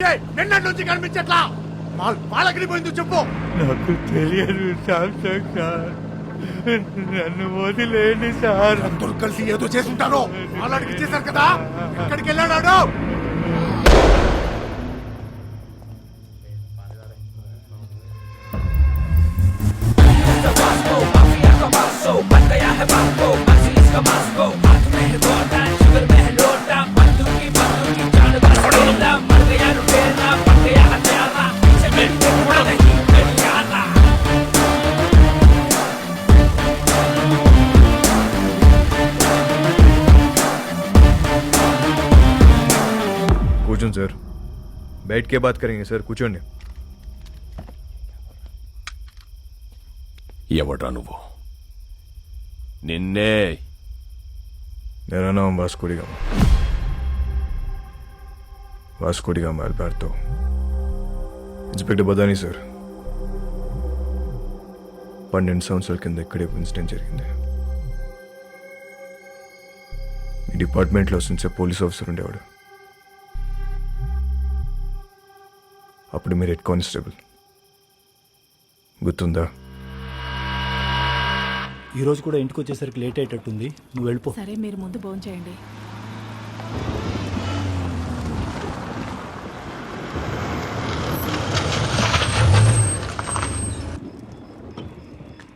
ఏయ్, నిన్నటి నుంచి కనిపించట్లా? మాల్ పాలగిరిపోయింది చెప్పు. నాకు తెలియదు సామ్సంగ్ సార్ నన్ను వదిలేండి సార్. అందరూ కలిసి ఏదో చేసి ఉంటారు వాళ్ళకి ఇచ్చేశారు కదా. ఎక్కడికి వెళ్ళాడు కూర్చోండి సార్ बैठ के बात करेंगे सर కూర్చోండి ఎవడ్రా నువ్వు నిన్నే मेरा नाम Vasco da Gama Vasco da Gama Alberto inspector Badani sir పన్నెండు సంవత్సరాల కింద ఇక్కడే ఇన్సిడెంట్ జరిగింది మీ డిపార్ట్మెంట్లో వస్తుంచే పోలీస్ ఆఫీసర్ ఉండేవాడు అప్పుడు మీరు హెడ్ కానిస్టేబుల్. గుర్తుందా? ఈ రోజు కూడా ఇంటికి వచ్చేసరికి లేట్ అయ్యేటట్టుంది. నువ్వు వెళ్ళిపో. సరే మీరు ముందు భోజనం చేయండి.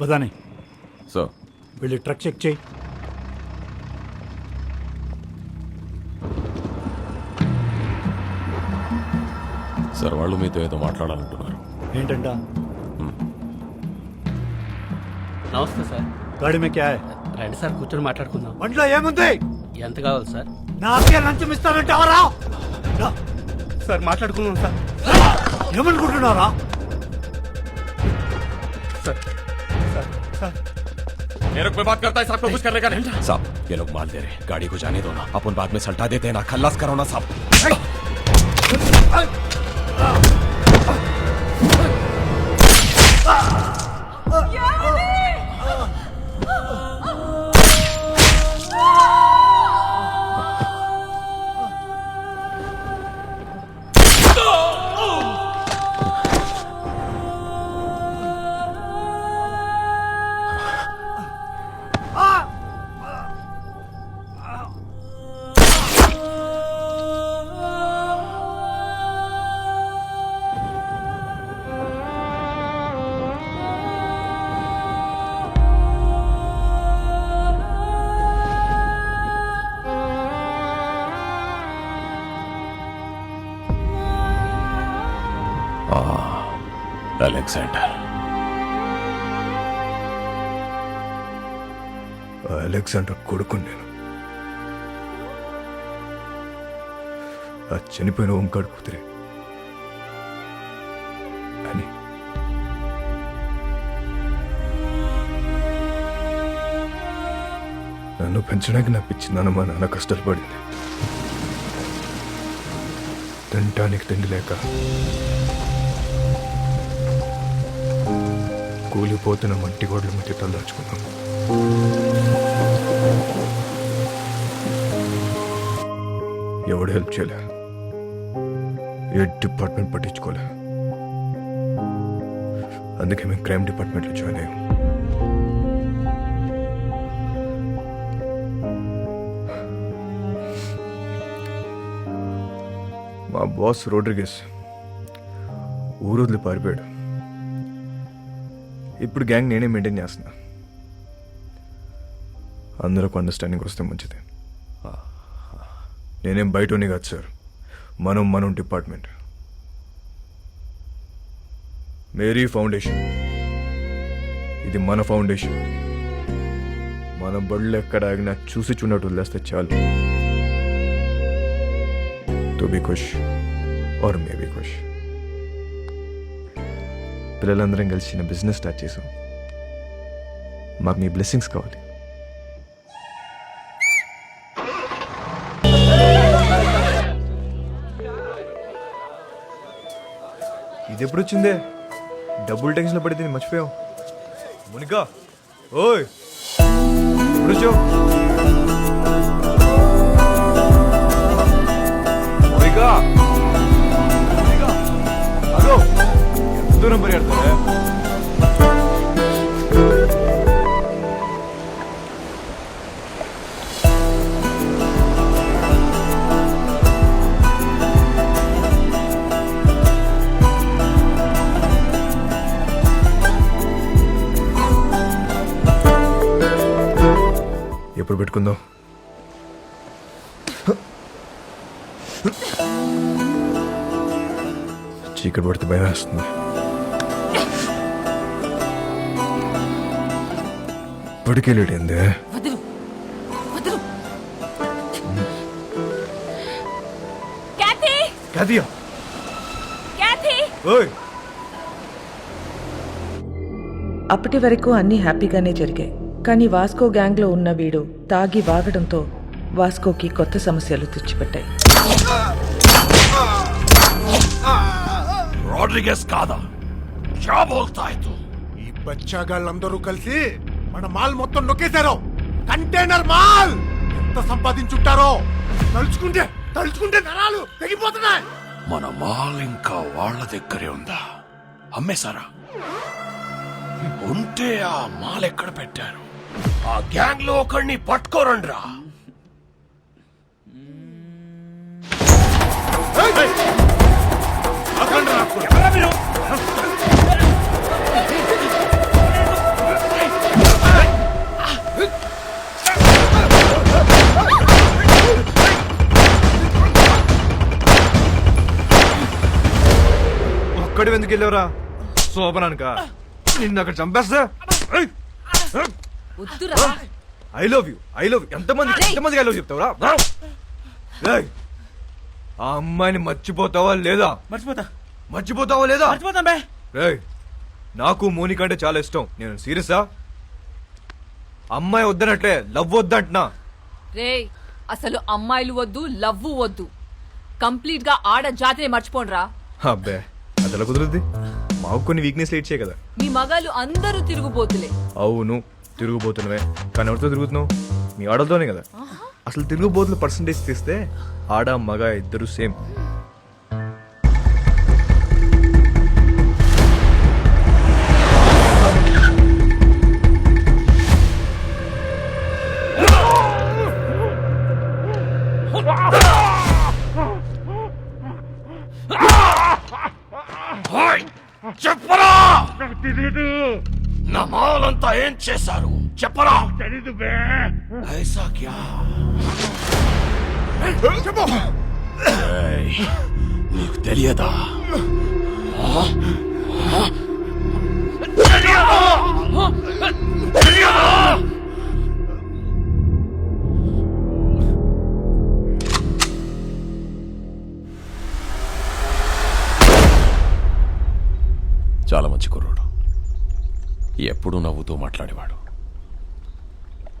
బదానే సో వెళ్ళి ట్రక్ చెక్ చేయి. సార్ వాళ్ళు మీతో ఏదో మాట్లాడాలంటున్నారు ఏంటంట నమస్తే సార్ గాడి మే క్యా హై? రండి సార్ కూర్చొని మాట్లాడుకుందాం బండిలో ఏముంది ఎంత కావాలి సార్ నాకే లంచం ఇస్తానంటావరా సార్ మాట్లాడుకుందాం సార్ ఏమనుకుంటున్నారా मेरे को कोई बात करता है साहब को कुछ करने का नहीं साहब ये लोग माल दे रहे हैं गाड़ी को जाने दो ना अपन बाद में सल्टा देते हैं ना खल्लास करो ना साहब అలెగ్జాండర్. అలెగ్జాండర్ కొడుకు నేను. ఆ చనిపోయిన ఓంకాడు కూతురే. అని. నన్ను పెంచడానికి నా పిచ్చి నాన్న మా నాన్న కష్టాలు పడింది తినటానికి తిండి లేక కూలిపోతున్న మట్టి గోడల మధ్య తలదాచుకున్నాం ఎవడు హెల్ప్ చేయలే? ఏ డిపార్ట్మెంట్ పట్టించుకోలే? అందుకే మేము క్రైమ్ డిపార్ట్మెంట్లో జాయిన్ అయ్యాం. మా బాస్ రోడ్రిగెస్ ఊరొదిలి పారిపోయాడు. ఇప్పుడు గ్యాంగ్ నేనే మెయింటైన్ చేస్తున్నా. అందరికి అండర్స్టాండింగ్ వస్తే మంచిది. నేనేం బయటని కాదు సార్ మనం మనం డిపార్ట్మెంట్ మేరీ ఫౌండేషన్. ఇది మన ఫౌండేషన్. మన బళ్ళు ఎక్కడ ఆగినా చూసి చూడట్టు వదిలేస్తే చాలు. తో బి ఖుష్ ఆర్ మే బి ఖుష్ పిల్లలందరం కలిసి చిన్న బిజినెస్ స్టార్ట్ చేసాం. మాకు మీ బ్లెస్సింగ్స్ కావాలి. ఇది ఎప్పుడు వచ్చిందే? డబ్బులు టెన్షన్ పడితే నేను మర్చిపోయాం మునికా ఓయ్ ఇప్పుడు వచ్చావు? మునికా! దూరం పరిగెడతాడు ఎప్పుడు పెట్టుకుందాం? చీకటి పడితే భయం వేస్తుంది. ఇప్పటికే లేట్ అప్పటి వరకు అన్ని హ్యాపీగానే జరిగాయి. కానీ వాస్కో గ్యాంగ్లో ఉన్న వీడు తాగి వాగడంతో వాస్కోకి కొత్త సమస్యలు తెచ్చిపెట్టాయి. రాడ్రిగస్ కాదా? ఈ బచ్చాగాళ్ళందరూ కలిసి మన మాల్ మొత్తం నొక్కేశారు. Container mall! ఎంత సంపాదించుంటారో! తలుచుకుంటే తలుచుకుంటే నరాలు తెగిపోతున్నాయి! మన మాల్ ఇంకా వాళ్ళ దగ్గరే ఉందా? అమ్మేశారా? ఉంటే ఆ మాల్ ఎక్కడ పెట్టారు? ఆ గ్యాంగ్లో ఒకడిని పట్టుకోరండ్రా ఎందుకు వెళ్ళావురా? శోభనానిక? నిన్ను అక్కడ చంపేస్తా? వద్దురా. I love you I love you ఎంతమంది ఎంతమందికి ఐ లవ్ చెప్తావురా? రేయ్, ఆ అమ్మాయిని మర్చిపోతావా లేదా? మర్చిపోతా. మర్చిపోతావా లేదా? మర్చిపోతాం బే. రేయ్ నాకు మోనిక అంటే చాలా ఇష్టం. నేను సీరియసా? అమ్మాయి వద్దనట్లే లవ్ వద్దంటున్నా. రేయ్ అసలు అమ్మాయిలు వద్దు లవ్వు వద్దు. కంప్లీట్గా ఆడ జాతిని మర్చిపోండ్రా. అబ్బే. అది ఎలా కుదురుద్ది? మాకు కొన్ని వీక్నెస్ ఇచ్చే కదా. మీ మగాళ్ళు అందరూ తిరుగుబోతులే. అవును తిరుగుబోతున్నవే కానీ ఎవరితో తిరుగుతున్నావు? మీ ఆడలతోనే కదా. అసలు తిరుగుబోతుల పర్సంటేజ్ తీస్తే ఆడ మగ ఇద్దరు సేమ్ ఐసా క్యా చెప్పు ఏయ్, నీకు? తెలియదా? చాలా మంచి కుర్రోడు ఎప్పుడూ నవ్వుతూ మాట్లాడేవాడు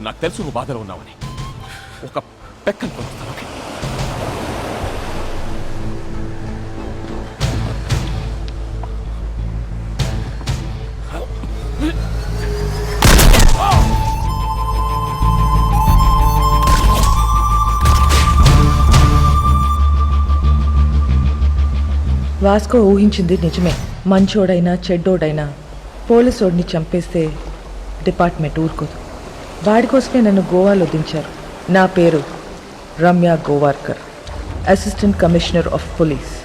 నాకు తెలుసు నువ్వు బాధలో ఉన్నావని. ఒక పెక్కను కొనుస్తాను వాస్కో ఊహించింది నిజమే. మంచోడైనా చెడ్డోడైనా పోలీసోడిని చంపేస్తే డిపార్ట్మెంట్ ఊరుకోదు. వాడి కోసమే నన్ను గోవాలో దించారు. నా పేరు Ramya Gowarikar assistant commissioner of police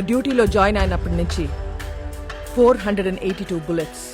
నేను డ్యూటీలో జాయిన్ అయినప్పటి నుంచి four hundred and eighty two bullets.